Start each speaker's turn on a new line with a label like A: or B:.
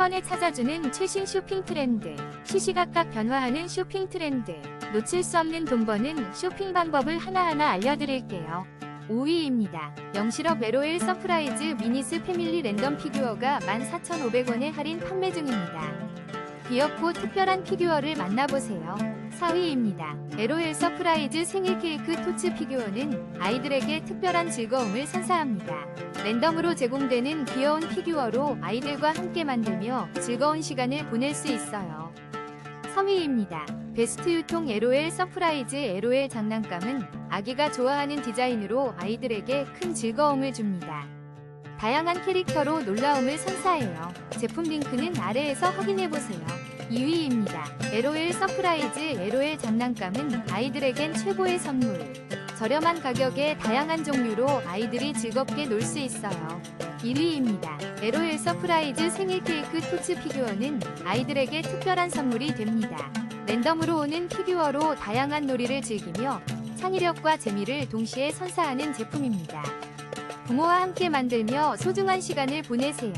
A: 번에 찾아주는 최신 쇼핑 트렌드, 시시각각 변화하는 쇼핑 트렌드, 놓칠 수 없는 돈 버는 쇼핑 방법을 하나하나 알려드릴게요. 5위입니다. 영실업 에로엘 서프라이즈 미니스 패밀리 랜덤 피규어가 14,500원에 할인 판매 중입니다. 귀엽고 특별한 피규어를 만나보세요. 4위입니다. 에로엘 서프라이즈 생일 케이크 토츠 피규어는 아이들에게 특별한 즐거움을 선사합니다. 랜덤으로 제공되는 귀여운 피규어로 아이들과 함께 만들며 즐거운 시간을 보낼 수 있어요. 3위입니다. 베스트 유통 에로엘 서프라이즈 에로엘 장난감은 아기가 좋아하는 디자인으로 아이들에게 큰 즐거움을 줍니다. 다양한 캐릭터로 놀라움을 선사해요. 제품 링크는 아래에서 확인해보세요. 2위입니다. 에로엘 서프라이즈 에로엘 장난감은 아이들에겐 최고의 선물. 저렴한 가격에 다양한 종류로 아이들이 즐겁게 놀 수 있어요. 1위입니다. 에로엘 서프라이즈 생일 케이크 토츠 피규어는 아이들에게 특별한 선물이 됩니다. 랜덤으로 오는 피규어로 다양한 놀이를 즐기며 창의력과 재미를 동시에 선사하는 제품입니다. 부모와 함께 만들며 소중한 시간을 보내세요.